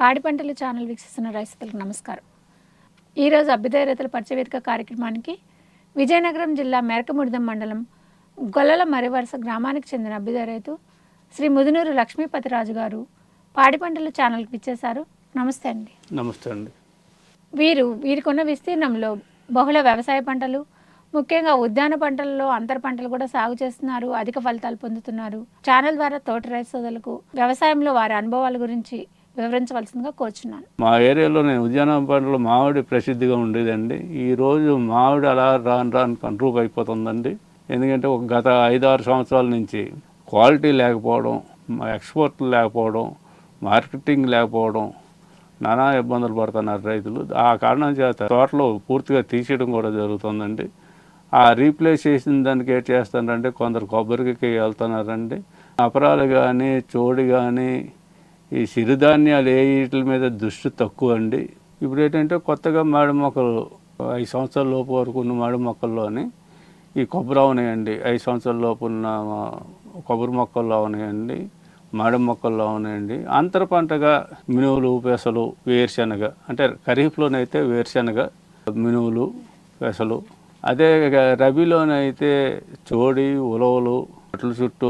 పాడి పంటల ఛానల్ వీక్షిస్తున్న రైతులకు నమస్కారం. ఈరోజు అభ్యుదయ రైతుల పరిచయవేదిక కార్యక్రమానికి విజయనగరం జిల్లా మేరకముడిదం మండలం గొల్లల మరివరుస గ్రామానికి చెందిన అభ్యుదయ రైతు శ్రీ ముదునూరు లక్ష్మీపతిరాజు గారు పాడి పంటల ఛానల్కి ఇచ్చేశారు నమస్తే అండి. నమస్తే అండి. వీరు వీరికున్న విస్తీర్ణంలో బహుళ వ్యవసాయ పంటలు ముఖ్యంగా ఉద్యాన పంటలలో అంతర పంటలు కూడా సాగు చేస్తున్నారు అధిక ఫలితాలు పొందుతున్నారు. ఛానల్ ద్వారా తోట రైతు సోదరులకు వ్యవసాయంలో వారి అనుభవాల గురించి వివరించవలసిందిగా కోరుచున్నాను. మా ఏరియాలో నేను ఉద్యాన పంటలు మామిడి ప్రసిద్ధిగా ఉండేదండి. ఈ రోజు మామిడి అలా రాను రాను కంట్రోల్ అయిపోతుందండి. ఎందుకంటే ఒక గత ఐదారు సంవత్సరాల నుంచి క్వాలిటీ లేకపోవడం ఎక్స్పోర్ట్ లేకపోవడం మార్కెటింగ్ లేకపోవడం నానా ఇబ్బందులు పడుతున్నారు రైతులు. ఆ కారణం చేత తోటలో పూర్తిగా తీసేయడం కూడా జరుగుతుందండి. ఆ రీప్లేస్ చేసిన దానికి ఏం చేస్తారంటే కొందరు కొబ్బరికి వెళ్తున్నారండి. అపరాలు కానీ చోడి కానీ ఈ సిరిధాన్యాలు ఏ వీటి మీద దృష్టి తక్కువ అండి? ఇప్పుడు ఏంటంటే కొత్తగా మాడి మొక్కలు ఐదు సంవత్సరాల లోపు వరకు ఉన్న మాడి మొక్కల్లోని ఈ కొబ్బరి అవునాయండి ఐదు సంవత్సరాల లోపు ఉన్న కొబ్బరి మొక్కల్లో అవునాయండి మాడి మొక్కల్లో అవునాయండి అంతర పంటగా మినువులు పెసలు వేరుశనగ అంటే ఖరీఫ్లోనైతే వేరుశనగ మినువులు పెసలు. అదే రబీలోనైతే చోడి ఉలవలు చెట్ల చుట్టూ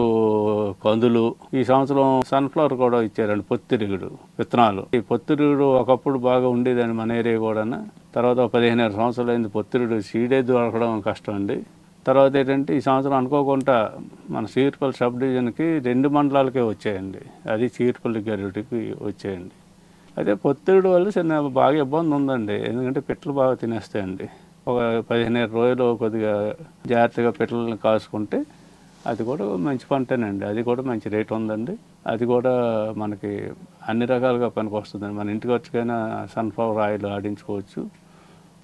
కందులు. ఈ సంవత్సరం సన్ఫ్లవర్ కూడా ఇచ్చారండి పొత్తిరుగుడు విత్తనాలు. ఈ పొత్తిరుగుడు ఒకప్పుడు బాగా ఉండేదండి మన ఏరియా కూడా తర్వాత పదిహేను సంవత్సరాలు అయింది పొత్తిరుగుడు సీడే దొరకడం కష్టం అండి. తర్వాత ఏంటంటే ఈ సంవత్సరం అనుకోకుండా మన చీర్పల్లి సబ్ డివిజన్కి రెండు మండలాలకే వచ్చాయండి. అది చీర్పల్లి గరుడికి వచ్చాయండి. అదే పొత్తిడి వల్ల చిన్న బాగా ఇబ్బంది ఉందండి. ఎందుకంటే పిట్టలు బాగా తినేస్తాయండి. ఒక పదిహేను రోజులు కొద్దిగా జాగ్రత్తగా పిట్టలను కాసుకుంటే అది కూడా మంచి పంటేనండి. అది కూడా మంచి రేట్ ఉందండి. అది కూడా మనకి అన్ని రకాలుగా పనికి వస్తుందండి మన ఇంటికి వచ్చికైనా సన్ఫ్లవర్ ఆయిల్ ఆడించుకోవచ్చు.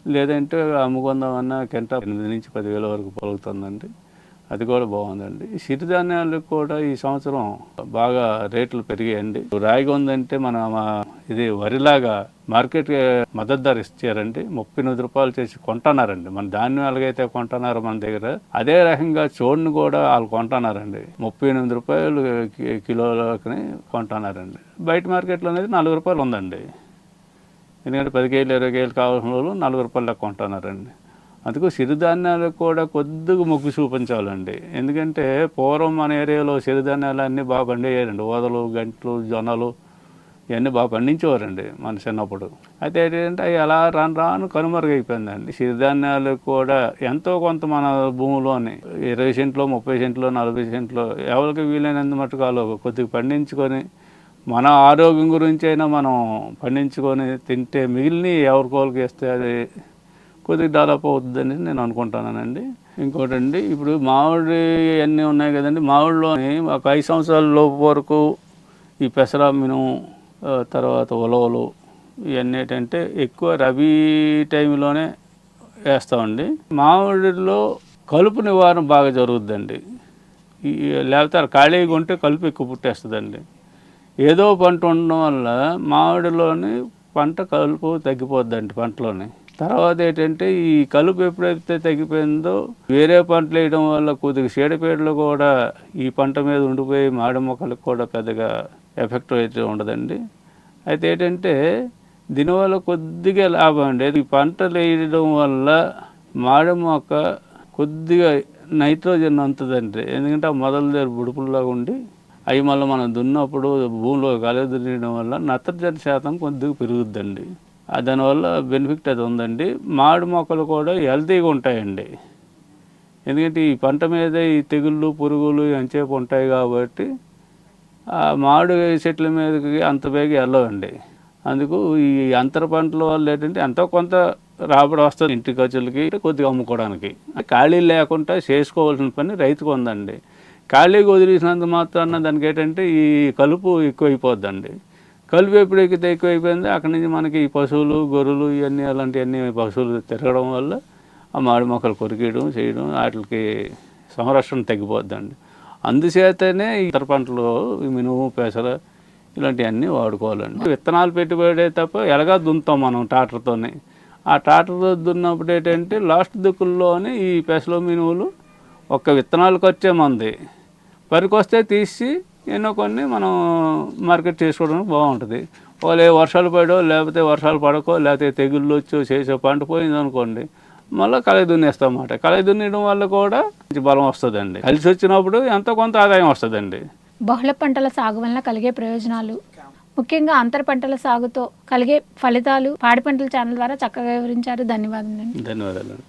లేదంటే అమ్ముకుందామన్నా కింట ఎనిమిది నుంచి పదివేల వరకు పలుకుతుందండి. అది కూడా బాగుందండి. ఈ సిరిధాన్యాలు కూడా ఈ సంవత్సరం బాగా రేట్లు పెరిగాయండి. రాయిగా ఉందంటే మన ఇది వరిలాగా మార్కెట్ మద్దతు ధర ఇచ్చారండి ముప్పై ఎనిమిది రూపాయలు చేసి కొంటున్నారండి. మన ధాన్యం ఎలాగైతే కొంటున్నారు మన దగ్గర అదే రకంగా చోడుని కూడా వాళ్ళు కొంటున్నారండి. ముప్పై ఎనిమిది రూపాయలు కి- కిలోలకి కొంటున్నారండి. బయట మార్కెట్లో అనేది నాలుగు రూపాయలు ఉందండి. ఎందుకంటే పది కేజీలు ఇరవై కేజీలు కావాల్సిన వాళ్ళు నాలుగు రూపాయలు లెక్క కొంటున్నారండి. అందుకు సిరిధాన్యాలకు కూడా కొద్దిగా మొగ్గు చూపించాలండి. ఎందుకంటే పూర్వం మన ఏరియాలో సిరిధాన్యాలు అన్నీ బాగా పండేయారండి. ఓదలు గంటలు జొన్నలు ఇవన్నీ బాగా పండించేవారండి మన చిన్నప్పుడు. అయితే ఏంటంటే అవి అలా రాను రాను కనుమరుగైపోయిందండి. సిరిధాన్యాలు కూడా ఎంతో కొంత మన భూమిలోని ఇరవై సెంట్లో ముప్పై సెంట్లో నలభై సెంట్లో ఎవరికి వీలైనంత మటుకు కొద్దిగా పండించుకొని మన ఆరోగ్యం గురించి అయినా మనం పండించుకొని తింటే మిగిలిన ఎవరికోళ్ళకి ఇస్తే అది కొద్దిగా డెవలప్ అవుతుందని నేను అనుకుంటానండి ఇంకోటండి ఇప్పుడు మామిడి అన్నీ ఉన్నాయి కదండి. మామిడిలోని ఒక ఐదు సంవత్సరాల లోపు వరకు ఈ పెసర మినుము తర్వాత ఉలవలు ఇవన్నీ ఏంటంటే ఎక్కువ రబీ టైంలోనే వేస్తామండి మామిడిలో కలుపు నివారణ బాగా జరుగుద్దండి. లేకపోతే ఖాళీగా ఉంటే కలుపు ఎక్కువ పుట్టేస్తుందండి. ఏదో పంట ఉండడం వల్ల మామిడిలోని పంట కలుపు తగ్గిపోద్దండి పంటలోని. తర్వాత ఏంటంటే ఈ కలుపు ఎప్పుడైతే తగ్గిపోయిందో వేరే పంటలు వేయడం వల్ల కొద్దిగా చీడపీడలు కూడా ఈ పంట మీద ఉండిపోయి మాడి మొక్కలకు కూడా పెద్దగా ఎఫెక్ట్ అయితే ఉండదండి. అయితే ఏంటంటే దీనివల్ల కొద్దిగా లాభం అండి. ఈ పంటలు వేయడం వల్ల మాడి మొక్క కొద్దిగా నైట్రోజన్ అంతదండి ఎందుకంటే ఆ మొదల దగ్గర బుడుపుల్లో ఉండి అవి మళ్ళీ మనం దున్నప్పుడు భూమిలో గాలి దున్నడం వల్ల నత్రజని శాతం కొద్దిగా పెరుగుద్దండి. దానివల్ల బెనిఫిట్ అది ఉందండి. మామిడి మొక్కలు కూడా హెల్తీగా ఉంటాయండి. ఎందుకంటే ఈ పంట మీద ఈ తెగుళ్ళు పురుగులు ఎంచేపు ఉంటాయి కాబట్టి ఆ మామిడి చెట్ల మీదకి అంత బేగా వెళ్ళవండి. అందుకు ఈ అంతర పంటల వల్ల ఏంటంటే ఎంతో కొంత రాబడి వస్తుంది ఇంటి ఖర్చులకి కొద్దిగా అమ్ముకోవడానికి. ఖాళీ లేకుండా చేసుకోవాల్సిన పని రైతుకు ఉందండి. ఖాళీగా వదిలేసినంత మాత్రాన దానికి ఏంటంటే ఈ కలుపు ఎక్కువైపోద్దండి. కలుపు ఎప్పుడు ఎక్కితే ఎక్కువైపోయింది. అక్కడి నుంచి మనకి ఈ పశువులు గొర్రెలు ఇవన్నీ అలాంటివన్నీ పశువులు తిరగడం వల్ల ఆ మాడి మొక్కలు కొరికేయడం చేయడం వాటికి సంరక్షణ తగ్గిపోద్దండి. అందుచేతనే ఇతర పంటలు ఈ మినుము పెసర ఇలాంటివన్నీ వాడుకోవాలండి. విత్తనాలు పెట్టుబడే తప్ప ఎలాగా దున్నుతాం మనం ట్రాక్టర్తోనే? ఆ ట్రాక్టర్తో దున్నప్పుడు ఏంటంటే లాస్ట్ దుక్కుల్లోనే ఈ పెసలు మినువులు ఒక్క విత్తనాలు ఖర్చే మంది. పనికొస్తే తీసి ఎన్నో కొన్ని మనం మార్కెట్ చేసుకోవడానికి బాగుంటుంది. వాళ్ళే వర్షాలు పడో లేకపోతే వర్షాలు పడకో లేకపోతే తెగుళ్ళు వచ్చో చేసే పంట పోయింది అనుకోండి మళ్ళీ కళాయి దున్నేస్తామాట కళాయి దున్నేయడం వల్ల కూడా మంచి బలం వస్తుందండి. కలిసి వచ్చినప్పుడు ఎంతో కొంత ఆదాయం వస్తుందండి. బహుళ పంటల సాగు వలన కలిగే ప్రయోజనాలు ముఖ్యంగా అంతర పంటల సాగుతో కలిగే ఫలితాలు పాడి పంటల ఛానల్ ద్వారా చక్కగా వివరించారు. ధన్యవాదాలు ధన్యవాదాలు